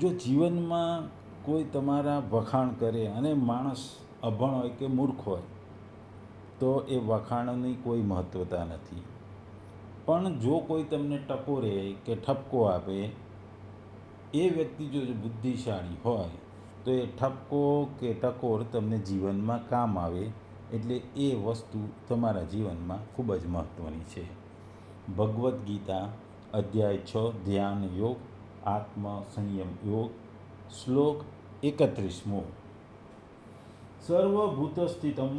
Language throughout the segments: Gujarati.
જો જીવનમાં કોઈ તમારા વખાણ કરે અને માણસ અભણ હોય કે મૂર્ખ હોય, તો એ વખાણની કોઈ મહત્ત્વતા નથી. પણ જો કોઈ તમને ટકોરે કે ઠપકો આપે, એ વ્યક્તિ જો બુદ્ધિશાળી હોય, તો એ ઠપકો કે ટકોર તમને જીવનમાં કામ આવે, એટલે એ વસ્તુ તમારા જીવનમાં ખૂબ જ મહત્ત્વની છે. ભગવદ્ ગીતા, અધ્યાય છ, ધ્યાન યોગ આત્મ સંયમ યોગ શ્લોક એકત્રીસમો. સર્વભૂતસ્થિતમ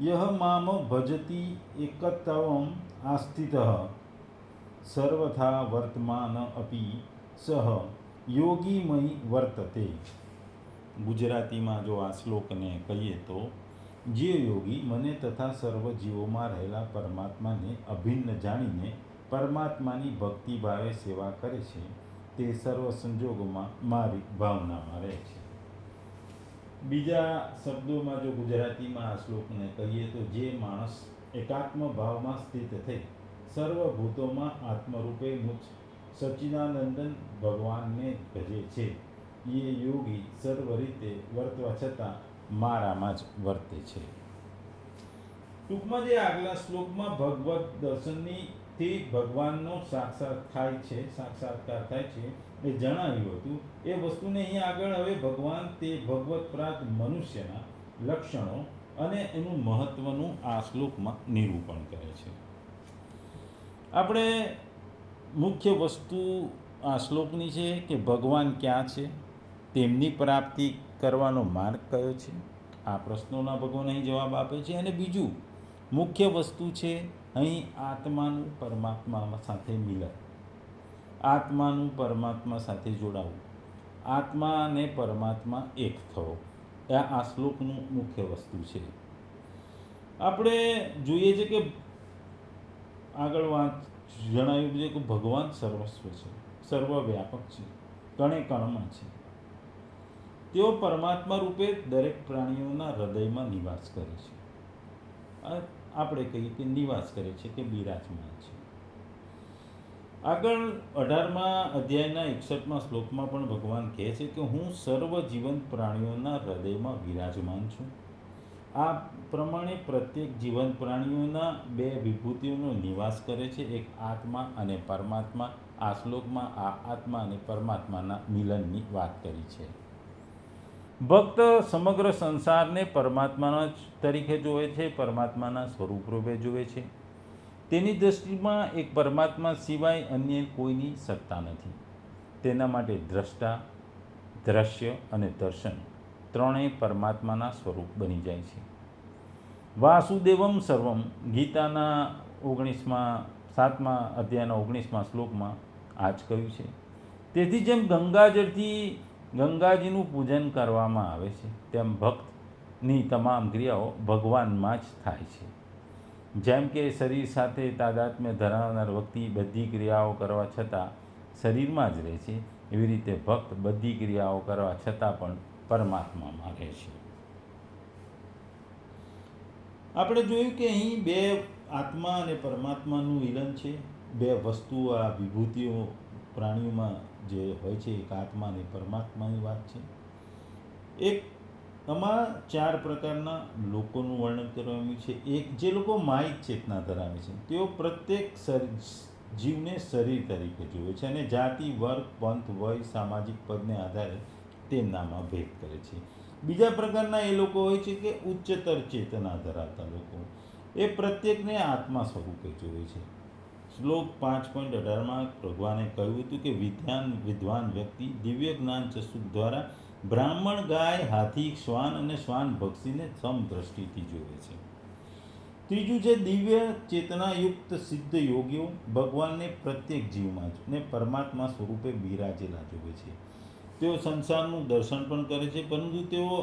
યહ મામ ભજતી એકત્વમ આસ્થિત. સર્વથા વર્તમાન અપી સહ યોગીમય વર્તતે. ગુજરાતીમાં જો આ શ્લોકને કહીએ તો, જે યોગી મને તથા સર્વ જીવોમાં રહેલા પરમાત્માને અભિન્ન જાણીને પરમાત્માની ભક્તિભાવે સેવા કરે છે તે સર્વ સંજોગોમાં મારી ભાવનામાં રહે છે. બીજા શબ્દોમાં જો ગુજરાતીમાં આ શ્લોકને કહીએ તો જે માણસ એકાત્મ ભાવમાં સ્થિત થઈ સર્વભૂતોમાં આત્મરૂપે મુજ સચ્ચિદાનંદન ભગવાનને ભજે છે, એ યોગી સર્વ રીતે વર્તવા છતાં મારામાં જ વર્તે છે. ટૂંકમાં જે આગલા શ્લોકમાં ભગવત દર્શનની થી ભગવાનનો સાક્ષાત થાય છે, સાક્ષાત્કાર થાય છે એ જણાવ્યું હતું. એ વસ્તુને અહીંયા આગળ હવે ભગવાન તે ભગવત પ્રાપ્ત મનુષ્યના લક્ષણો અને એનું મહત્વનું આ શ્લોકમાં નિરૂપણ કરે છે. આપણે મુખ્ય વસ્તુ આ શ્લોકની છે કે ભગવાન ક્યાં છે, તેમની પ્રાપ્તિ કરવાનો માર્ગ કયો છે? આ પ્રશ્નોના ભગવાન અહીં જવાબ આપે છે. અને બીજું મુખ્ય વસ્તુ છે અહીં આત્માનું પરમાત્મા સાથે મિલન. આત્માનું પરમાત્મા સાથે જોડાવું. આત્મા અને પરમાત્મા એક થવો. આ આ શ્લોકનું મુખ્ય વસ્તુ છે. આપણે જોઈએ છે કે આગળ વાત જણાવ્યું છે કે ભગવાન સર્વસ્વ છે, સર્વવ્યાપક છે, કણે કણમાં છે. તેઓ પરમાત્મા રૂપે દરેક પ્રાણીઓના હૃદયમાં નિવાસ કરે છે. આ આપણે કહીએ કે નિવાસ કરે છે કે બિરાજમાન છે. આગળ અઢારમા અધ્યાયના એકસઠમાં શ્લોકમાં પણ ભગવાન કહે છે કે હું સર્વ જીવંત પ્રાણીઓના હૃદયમાં વિરાજમાન છું. આ પ્રમાણે પ્રત્યેક જીવંત પ્રાણીઓના બે વિભૂતિઓનો નિવાસ કરે છે, એક આત્મા અને પરમાત્મા. આ શ્લોકમાં આ આત્મા અને પરમાત્માના મિલનની વાત કરી છે. ભક્ત સમગ્ર સંસારને પરમાત્માના જ તરીકે જોવે છે, પરમાત્માના સ્વરૂપ રૂપે જોવે છે. તેની દૃષ્ટિમાં એક પરમાત્મા સિવાય અન્ય કોઈની સત્તા નથી. તેના માટે દ્રષ્ટા, દ્રશ્ય અને દર્શન ત્રણેય પરમાત્માના સ્વરૂપ બની જાય છે. વાસુદેવમ સર્વમ ગીતાના ઓગણીસમાં, સાતમા અધ્યાયના ઓગણીસમાં શ્લોકમાં આ જ કહ્યું છે. તેથી જેમ ગંગાજળથી ગંગાજીનું પૂજન કરવામાં આવે છે, તેમ ભક્તની તમામ ક્રિયાઓ ભગવાનમાં જ થાય છે. જેમ કે શરીર સાથે તાદાત્મ્ય ધરાવનાર વ્યક્તિ બધી ક્રિયાઓ કરવા છતાં શરીરમાં જ રહે છે, એવી રીતે ભક્ત બધી ક્રિયાઓ કરવા છતાં પણ પરમાત્મામાં રહે છે. આપણે જોયું કે અહીં બે આત્મા અને પરમાત્માનું મિલન છે, બે વસ્તુ આ વિભૂતિઓ પ્રાણીઓમાં જે હોય છે એક આત્મા અને પરમાત્માની વાત છે. એક આમાં ચાર પ્રકારના લોકોનું વર્ણન કરવામાં છે. એક જે લોકો માહિત ચેતના ધરાવે છે, તેઓ પ્રત્યેક જીવને શરીર તરીકે જુએ છે અને જાતિ, વર્ગ, પંથ, વય, સામાજિક પદને આધારે તેમનામાં ભેદ કરે છે. બીજા પ્રકારના એ લોકો હોય છે કે ઉચ્ચતર ચેતના ધરાવતા લોકો. એ પ્રત્યેકને આત્મા સ્વરૂપે જોવે છે. શ્લોક પાંચ પોઈન્ટ અઢારમાં ભગવાને કહ્યું હતું કે વિદ્યાન વિદ્વાન વ્યક્તિ દિવ્ય જ્ઞાન ચક્ષુ દ્વારા બ્રાહ્મણ ગાય, હાથી, શ્વાન અને શ્વાન ભક્ષીને સમ દ્રષ્ટિથી જોવે છે. ત્રીજું છે, દિવ્ય ચેતનાયુક્ત સિદ્ધ યોગીઓ ભગવાનને પ્રત્યેક જીવમાં જ ને પરમાત્મા સ્વરૂપે બિરાજેલા જોવે છે. તેઓ સંસારનું દર્શન પણ કરે છે, પરંતુ તેઓ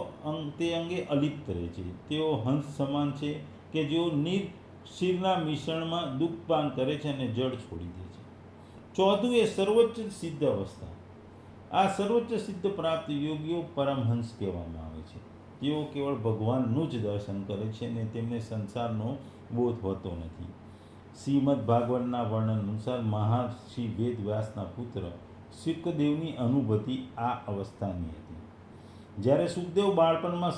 તે અંગે અલિપ્ત રહે છે. તેઓ હંસ સમાન છે કે જેઓ નીર શિરના મિશ્રણમાં દુઃખપાન કરે છે અને જળ છોડી દે છે. ચોથું એ સર્વોચ્ચ સિદ્ધ અવસ્થા. આ સર્વોચ્ચ સિદ્ધ પ્રાપ્ત યોગીઓ પરમહંસ કહેવામાં આવે છે. તેઓ કેવળ ભગવાનનું જ દર્શન કરે છે અને તેમને સંસારનો બોધ હોતો નથી. શ્રીમદ ભાગવતના વર્ણન અનુસાર મહર્ષિ વેદ વ્યાસના પુત્ર શુકદેવની અનુભૂતિ આ અવસ્થાની હતી. જ્યારે સુખદેવ બાળપણમાં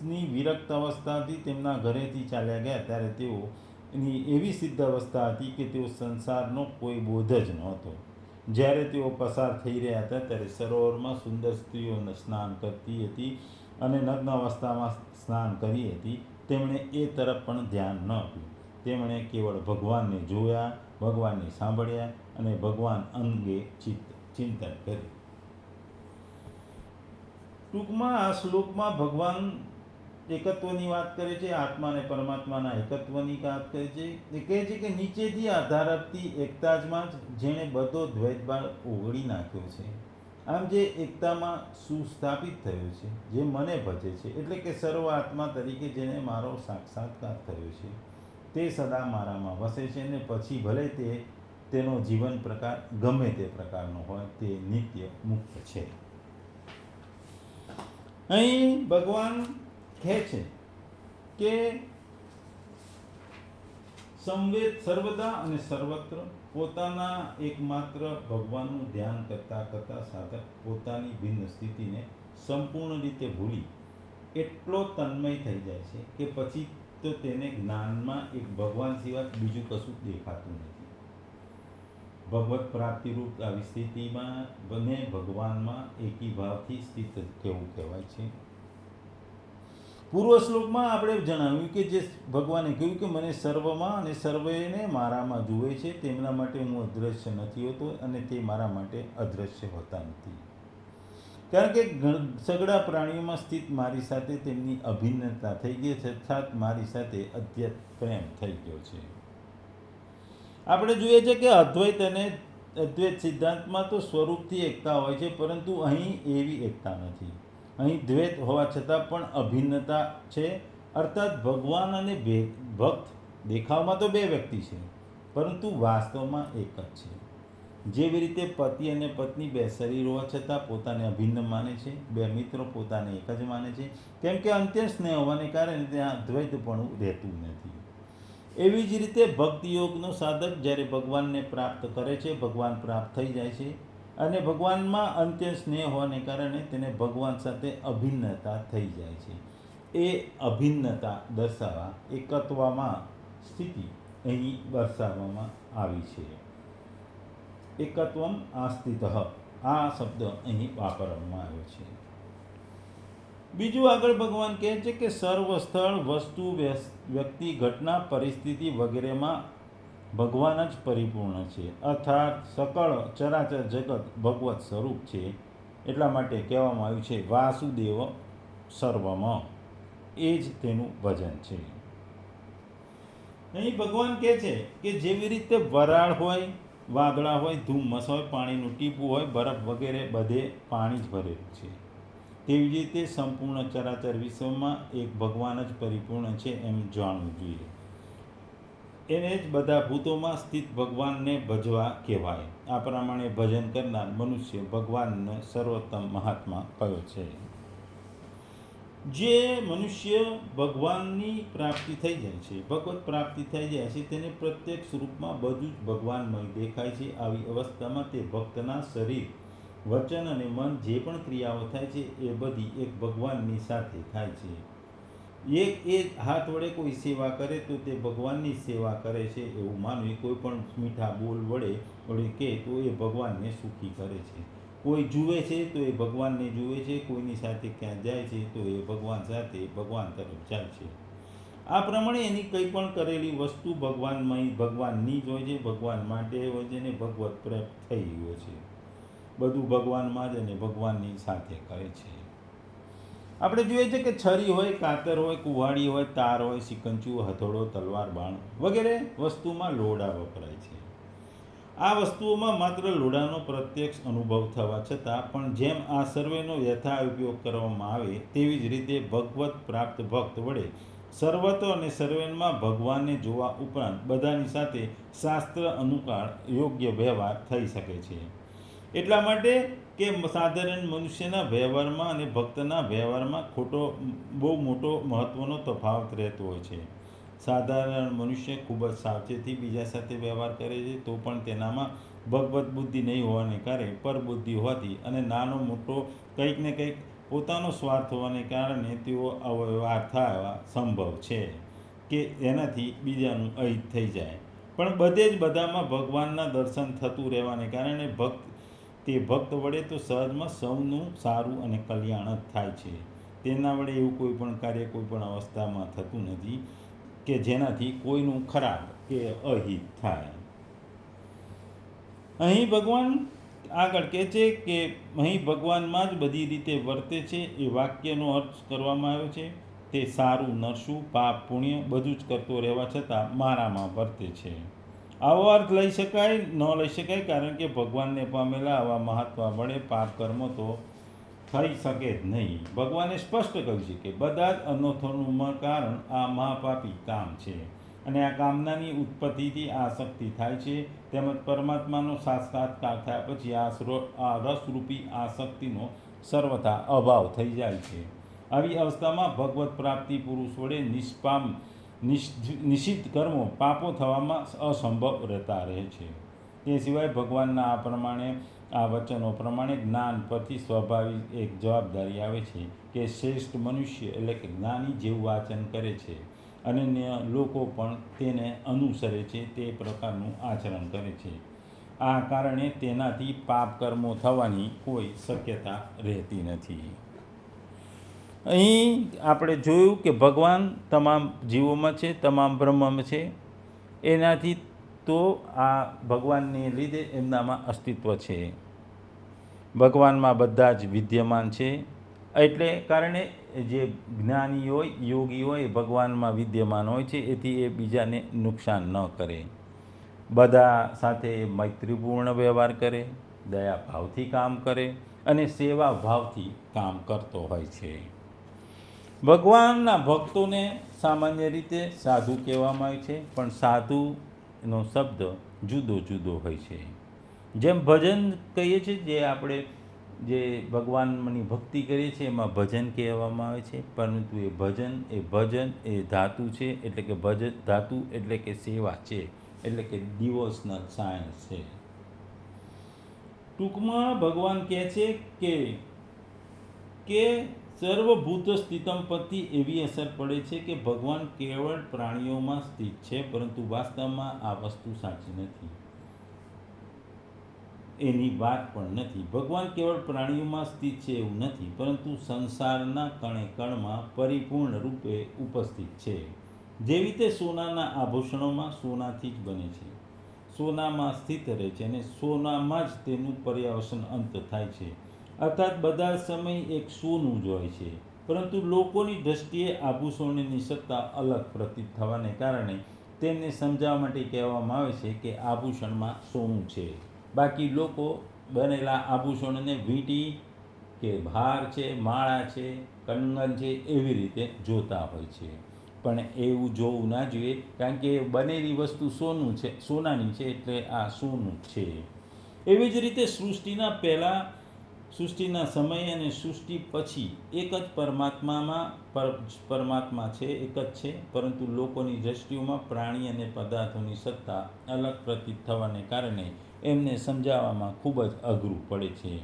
સંન્યાસની વિરક્ત અવસ્થાથી તેમના ઘરેથી ચાલ્યા ગયા ત્યારે તેઓ એની એવી સિદ્ધ અવસ્થા હતી કે તેઓ સંસારનો કોઈ બોધ જ નહોતો. જ્યારે તેઓ પસાર થઈ રહ્યા હતા ત્યારે સરોવરમાં સુંદર સ્ત્રીઓને સ્નાન કરતી હતી અને નગ્ન અવસ્થામાં સ્નાન કરી હતી. તેમણે એ તરફ પણ ધ્યાન ન આપ્યું. તેમણે કેવળ ભગવાનને જોયા, ભગવાનને સાંભળ્યા અને ભગવાન અંગે ચિંતન કર્યું. ટૂંકમાં આ શ્લોકમાં ભગવાન એકત્વની વાત કરે છે, આત્મા અને પરમાત્માના એકત્વની વાત કરે છે. એ કહે છે કે નીચેથી આધાર આપતી એકતાજમાં જ જેણે બધો દ્વૈતભાવ ઓગળી નાખ્યો છે. આમ જે એકતામાં સુસ્થાપિત થયો છે, જે મને ભજે છે, એટલે કે સર્વ આત્મા તરીકે જેને મારો સાક્ષાત્કાર થયો છે, તે સદા મારામાં વસે છે ને પછી ભલે તે તેનો જીવન પ્રકાર, ગમે તે પ્રકારનો હોય, તે નિત્ય મુક્ત છે. અહીં ભગવાન કહે છે કે સંવેદ સર્વદા અને સર્વત્ર પોતાના એકમાત્ર ભગવાનનું ધ્યાન કરતાં કરતાં સાધક પોતાની ભિન્ન સ્થિતિને સંપૂર્ણ રીતે ભૂલી એટલો તન્મય થઈ જાય છે કે પછી તો તેને જ્ઞાનમાં એક ભગવાન સિવાય બીજું કશું દેખાતું નથી. ભગવત પ્રાપ્તિરૂપ આવી સ્થિતિમાં બંને ભગવાનમાં એકી સ્થિત કેવું કહેવાય છે. પૂર્વ શ્લોકમાં આપણે જણાવ્યું કે જે ભગવાને કહ્યું કે મને સર્વમાં અને સર્વેને મારામાં જુએ છે, તેમના માટે હું અદૃશ્ય નથી હોતો અને તે મારા માટે અદૃશ્ય હોતા નથી. કારણ કે સગડા પ્રાણીઓમાં સ્થિત મારી સાથે તેમની અભિન્નતા થઈ ગઈ છે અર્થાત મારી સાથે અધ્યત પ્રેમ થઈ ગયો છે. આપણે જોઈએ છે કે અદ્વૈત અને અદ્વૈત સિદ્ધાંતમાં તો સ્વરૂપથી એકતા હોય છે, પરંતુ અહીં એવી એકતા નથી. અહીં દ્વૈત હોવા છતાં પણ અભિન્નતા છે. અર્થાત ભગવાન અને ભક્ત દેખાવમાં તો બે વ્યક્તિ છે, પરંતુ વાસ્તવમાં એક જ છે. જેવી રીતે પતિ અને પત્ની બે શરીર હોવા છતાં પોતાને અભિન્ન માને છે, બે મિત્રો પોતાને એક જ માને છે, કેમ કે અંત્ય સ્નેહ હોવાને કારણે ત્યાં દ્વૈતપણું રહેતું નથી. એવી જ રીતે ભક્તિ યોગનો સાધક જ્યારે ભગવાનને પ્રાપ્ત કરે છે, ભગવાન પ્રાપ્ત થઈ જાય છે અને ભગવાનમાં અંત્ય સ્નેહ હોવાને કારણે તેને ભગવાન સાથે અભિન્નતા થઈ જાય છે. એ અભિન્નતા દર્શાવવા એકત્વમાં સ્થિતિ અહીં દર્શાવવામાં આવી છે. એકત્વમ આસ્થિત, આ શબ્દ અહીં વાપરવામાં આવ્યો છે. બીજું આગળ ભગવાન કહે છે કે સર્વ સ્થળ વસ્તુ વ્યક્તિ, ઘટના, પરિસ્થિતિ વગેરેમાં ભગવાન જ પરિપૂર્ણ છે. અર્થાત સકળ, ચરાચર જગત ભગવત સ્વરૂપ છે. એટલા માટે કહેવામાં આવ્યું છે, વાસુદેવ સર્વમ. એ જ તેનું ભજન છે. અહીં ભગવાન કહે છે કે જેવી રીતે વરાળ હોય, વાદળા હોય ધુમ્મસ હોય, પાણીનું ટીપું હોય, બરફ વગેરે બધે પાણી જ ભરેલું છે. તેવી રીતે સંપૂર્ણ ચરાચર વિશ્વમાં એક ભગવાન જ પરિપૂર્ણ છે એમ જાણવું જોઈએ. એને જ બધા ભૂતોમાં સ્થિત ભગવાનને ભજવા કહેવાય. આ પ્રમાણે ભજન કરનાર મનુષ્ય ભગવાનનો સર્વોત્તમ મહાત્મા કયો છે. જે મનુષ્ય ભગવાનની પ્રાપ્તિ થઈ જાય છે, ભગવત પ્રાપ્તિ થઈ જાય છે, તેને પ્રત્યક્ષ રૂપમાં બધું જ ભગવાનમય દેખાય છે. આવી અવસ્થામાં તે ભક્તના શરીર, વચન અને મન જે પણ ક્રિયાઓ થાય છે, એ બધી એક ભગવાનની સાથે થાય છે. એક એ હાથ વડે કોઈ સેવા કરે તો તે ભગવાનની સેવા કરે છે એવું માનવી કોઈ પણ મીઠા બોલ વડે વડે કે તો એ ભગવાનને સુખી કરે છે. કોઈ જુએ છે તો એ ભગવાનને જુએ છે, કોઈની સાથે ક્યાં જાય છે તો એ ભગવાન સાથે ભગવાન તરફ જાય છે. આ પ્રમાણે એની કંઈ પણ કરેલી વસ્તુ ભગવાનમય ભગવાનની જ હોય છે, ભગવાન માટે હોય છે ને ભગવત પ્રેમ થઈ ગયો છે. બધું ભગવાનમાં જ અને ભગવાનની સાથે કરે છે. આપણે જોઈએ છે કે છરી હોય, કાતર હોય, કુવાડી હોય, તાર હોય, સિકંચુ, હથોડો, તલવાર, બાણ વગેરે વસ્તુમાં લોડા વપરાય છે. આ વસ્તુઓમાં માત્ર લોડાનો પ્રત્યક્ષ અનુભવ થવા છતાં પણ જેમ આ સર્વેનો યથા ઉપયોગ કરવામાં આવે તેવી જ રીતે ભગવત પ્રાપ્ત ભક્ત વડે સર્વતો અને સર્વેનમાં ભગવાનને જોવા ઉપરાંત બધાની સાથે શાસ્ત્ર અનુકાળ યોગ્ય વ્યવહાર થઈ શકે છે. એટલા માટે કે સાધારણ મનુષ્યના વ્યવહારમાં અને ભક્તના વ્યવહારમાં ખોટો, બહુ મોટો મહત્ત્વનો તફાવત રહેતો હોય છે. સાધારણ મનુષ્ય ખૂબ જ સાવચેતી બીજા સાથે વ્યવહાર કરે છે, તો પણ તેનામાં ભગવત બુદ્ધિ નહીં હોવાને કારણે પરબુદ્ધિ હોવાથી અને નાનો મોટો કંઈક ને કંઈક પોતાનો સ્વાર્થ હોવાને કારણે તેઓ અવ્યવહાર થવા સંભવ છે કે એનાથી બીજાનું અહિત થઈ જાય. પણ બધે જ બધામાં ભગવાનના દર્શન થતું રહેવાને કારણે ભક્ત તે ભક્ત વડે તો સહજમાં સૌનું સારું અને કલ્યાણ જ થાય છે. તેના વડે એવું કોઈ પણ કાર્ય કોઈ પણ અવસ્થામાં થતું નથી કે જેનાથી કોઈનું ખરાબ કે અહિત થાય. અહીં ભગવાન આગળ કહે છે કે અહીં ભગવાનમાં જ બધી રીતે વર્તે છે એ વાક્યનો અર્થ કરવામાં આવ્યો છે. તે સારું નરશું પાપ, પુણ્ય બધું જ કરતો રહેવા છતાં મારામાં વર્તે છે. આવો અર્થ લઈ શકાય, ન લઈ શકાય, કારણ કે ભગવાનને પામેલા આવા મહાત્મા વડે પાપ કર્મ તો થઈ શકે જ નહીં. ભગવાને સ્પષ્ટ કહ્યું છે કે બધા જ અનોથોનું કારણ આ મહાપાપી કામ છે અને આ કામનાની ઉત્પત્તિથી આ શક્તિ થાય છે. તેમજ પરમાત્માનો સાક્ષાત્કાર થયા પછી આ આ રસરૂપી આ શક્તિનો સર્વથા અભાવ થઈ જાય છે. આવી અવસ્થામાં ભગવત પ્રાપ્તિ પુરુષ વડે નિષ્પામ નિષિદ્ધ કર્મો પાપો થવામાં અસંભવ રહેતા રહે છે. તે સિવાય ભગવાનના આ પ્રમાણે, આ વચનો પ્રમાણે જ્ઞાન પરથી સ્વાભાવિક એક જવાબદારી આવે છે કે શ્રેષ્ઠ મનુષ્ય એટલે કે જ્ઞાની જેવું વાચન કરે છે. અને લોકો પણ તેને અનુસરે છે, તે પ્રકારનું આચરણ કરે છે. આ કારણે તેનાથી પાપ કર્મો થવાની કોઈ શક્યતા રહેતી નથી. અહીં આપણે જોયું કે ભગવાન તમામ જીવોમાં છે, તમામ બ્રહ્મમાં છે. એનાથી તો આ ભગવાનને લીધે એમનામાં અસ્તિત્વ છે. ભગવાનમાં બધા જ વિદ્યમાન છે. એટલે કારણે જે જ્ઞાની હોય, યોગી હોય ભગવાનમાં વિદ્યમાન હોય છે, એથી એ બીજાને નુકસાન ન કરે. બધા સાથે મૈત્રીપૂર્ણ વ્યવહાર કરે દયા ભાવથી કામ કરે અને સેવા ભાવથી કામ કરતો હોય છે. ભગવાનના ભક્તોને સામાન્ય રીતે સાધુ કહેવામાં આવે છે, પણ સાધુનો શબ્દ જુદો જુદો હોય છે. જેમ ભજન કહીએ છીએ, જે આપણે જે ભગવાનની ભક્તિ કરીએ છીએ, એમાં ભજન કહેવામાં આવે છે, પરંતુ એ ભજન એ ભજન એ ધાતુ છે, એટલે કે ભજન ધાતુ એટલે કે સેવા છે, એટલે કે ડિવોશનલ સાયન્સ છે. ટૂંકમાં ભગવાન કહે છે કે કે સર્વભૂત સ્થિતમ પરથી એવી અસર પડે છે કે ભગવાન કેવળ પ્રાણીઓમાં સ્થિત છે, પરંતુ વાસ્તવમાં આ વસ્તુ સાચી નથી. એની વાત પણ નથી. ભગવાન કેવળ પ્રાણીઓમાં સ્થિત છે એવું નથી, પરંતુ સંસારના કણે કણમાં પરિપૂર્ણ રૂપે ઉપસ્થિત છે. જેવી રીતે સોનાના આભૂષણોમાં સોનાથી જ બને છે. સોનામાં સ્થિત રહે છે અને સોનામાં જ તેનું પર્યાવસન અંત થાય છે. અર્થાત બધા સમય એક સોનું જ હોય છે. પરંતુ લોકોની દ્રષ્ટિએ આભૂષણોની સત્તા અલગ પ્રતીત થવાને કારણે તેમને સમજાવવા માટે કહેવામાં આવે છે કે આભૂષણમાં સોનું છે. બાકી લોકો બનેલા આભૂષણને વીંટી કે ભાર છે, માળા છે, કંગન છે એવી રીતે જોતા હોય છે. પણ એવું જોવું ના જોઈએ કારણ કે બનેલી વસ્તુ સોનું છે, સોનાની છે એટલે આ સોનું છે. એવી જ રીતે સૃષ્ટિના પહેલાં સૃષ્ટિના સમય અને સૃષ્ટિ પછી એક જ પરમાત્મામાં પર, પરમાત્મા છે, એક જ છે, પરંતુ લોકોની દ્રષ્ટિઓમાં પ્રાણી અને પદાર્થોની સત્તા અલગ પ્રતીત થવાને કારણે એમને સમજાવવામાં ખૂબ જ અઘરું પડે છે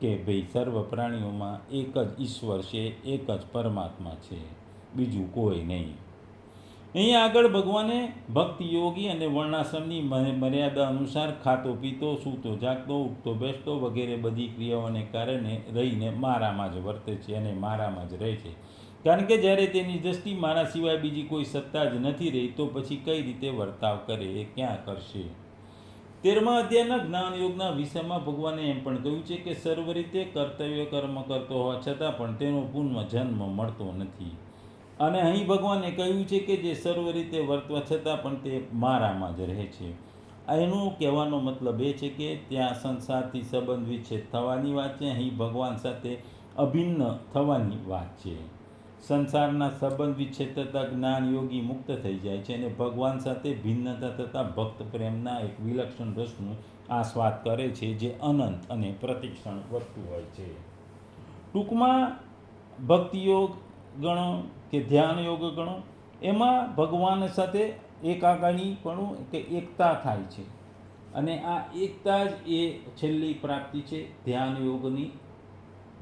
કે ભાઈ સર્વ પ્રાણીઓમાં એક જ ઈશ્વર છે, એક જ પરમાત્મા છે. બીજું કોઈ નહીં. અહીંયા આગળ ભગવાને ભક્તિ યોગી અને વર્ણાશ્રમની મર્યાદા અનુસાર ખાતો, પીતો, સૂતો, જાગતો ઉઠતો બેસતો વગેરે બધી ક્રિયાઓને કારણે રહીને મારામાં જ વર્તે છે અને મારામાં જ રહે છે. કારણ કે જ્યારે તેની દ્રષ્ટિ મારા સિવાય બીજી કોઈ સત્તા જ નથી રહી, તો પછી કઈ રીતે વર્તાવ કરે એ ક્યાં કરશે? તેરમા અધ્યાયના જ્ઞાન યોગના વિષયમાં ભગવાને એમ પણ કહ્યું છે કે સર્વ રીતે કર્તવ્ય કર્મ કરતો હોવા છતાં પણ તેનો પૂર્ણ જન્મ મળતો નથી. અને અહીં ભગવાને કહ્યું છે કે જે સર્વ રીતે વર્તવા છતાં પણ તે મારામાં જ રહે છે. એનું કહેવાનો મતલબ એ છે કે ત્યાં સંસારથી સંબંધ વિચ્છેદ થવાની વાત છે, અહીં ભગવાન સાથે અભિન્ન થવાની વાત છે. સંસારના સંબંધ વિચ્છેદ થતાં જ્ઞાન યોગી મુક્ત થઈ જાય છે અને ભગવાન સાથે ભિન્નતા થતાં ભક્ત પ્રેમના એક વિલક્ષણ રસનું આસ્વાદ કરે છે, જે અનંત અને પ્રતિક્ષણ વધતું હોય છે. ટૂંકમાં ભક્તિયોગ ગણો કે ધ્યાન યોગ ગણો, એમાં ભગવાન સાથે એકાગણીપણું કે એકતા થાય છે. અને આ એકતા જ એ છેલ્લી પ્રાપ્તિ છે, ધ્યાન યોગની,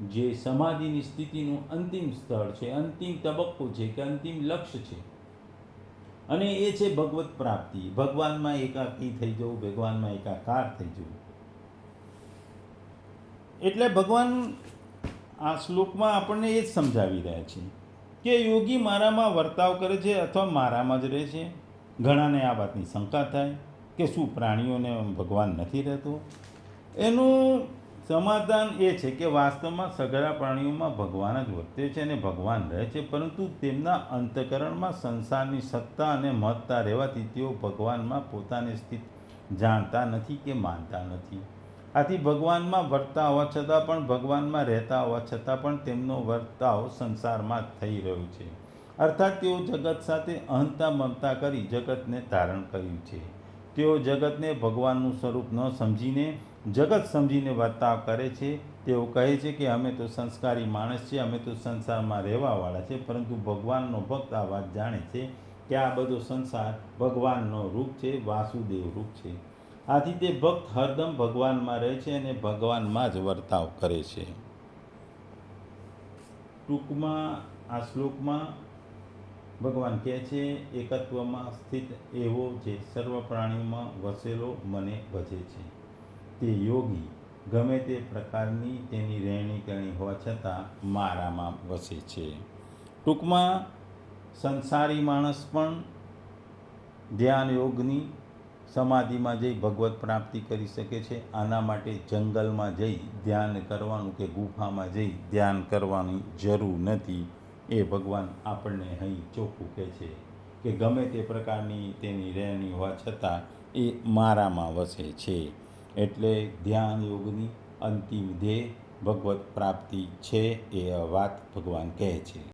જે સમાધિની સ્થિતિનું અંતિમ સ્થળ છે, અંતિમ તબક્કો છે કે અંતિમ લક્ષ્ય છે. અને એ છે ભગવત પ્રાપ્તિ. ભગવાનમાં એકાકી થઈ જવું, ભગવાનમાં એકાકાર થઈ જવું. એટલે ભગવાન આ શ્લોકમાં આપણને એ જ સમજાવી રહ્યા છે. કે યોગી મારામાં વર્તાવ કરે છે અથવા મારામાં જ રહે છે? ઘણાને આ વાતની શંકા થાય કે શું પ્રાણીઓને ભગવાન નથી રહેતો? એનું સમાધાન એ છે કે વાસ્તવમાં સગળા પ્રાણીઓમાં ભગવાન જ વર્તે છે અને ભગવાન રહે છે, પરંતુ તેમના અંતકરણમાં સંસારની સત્તા અને મહત્તા રહેવાથી તેઓ ભગવાનમાં પોતાની સ્થિતિ જાણતા નથી કે માનતા નથી. આથી ભગવાનમાં વર્તા હોવા છતાં પણ ભગવાનમાં રહેતા હોવા છતાં પણ તેમનો વર્તાવ સંસારમાં થઈ રહ્યો છે. અર્થાત તેઓ જગત સાથે અહંતા મમતા કરી જગતને ધારણ કર્યું છે. તેઓ જગતને ભગવાનનું સ્વરૂપ ન સમજીને જગત સમજીને વર્તાવ કરે છે. તેઓ કહે છે કે અમે તો સંસ્કારી માણસ છે અમે તો સંસારમાં રહેવાવાળા છે પરંતુ ભગવાનનો ભક્ત આ વાત જાણે છે કે આ બધો સંસાર ભગવાનનો રૂપ છે, વાસુદેવ રૂપ છે. આથી તે ભક્ત હરદમ ભગવાનમાં રહે છે અને ભગવાનમાં જ વર્તાવ કરે છે. ટૂંકમાં આ શ્લોકમાં ભગવાન કહે છે, એકત્વમાં સ્થિત એવો જે સર્વ પ્રાણીઓમાં વસેલો મને ભજે છે. તે યોગી, ગમે તે પ્રકારની તેની રહેણી કરણી હોવા છતાં મારામાં વસે છે. ટૂંકમાં સંસારી માણસ પણ ધ્યાન યોગની સમાધિમાં જઈ ભગવત પ્રાપ્તિ કરી શકે છે. આના માટે જંગલમાં જઈ ધ્યાન કરવાનું કે ગુફામાં જઈ ધ્યાન કરવાની જરૂર નથી. એ ભગવાન આપણને અહીં ચોખ્ખું કહે છે કે ગમે તે પ્રકારની તેની રહેણી હોવા છતાં એ મારામાં વસે છે. એટલે ધ્યાન યોગની અંતિમ ધ્યેય ભગવત પ્રાપ્તિ છે એ વાત ભગવાન કહે છે.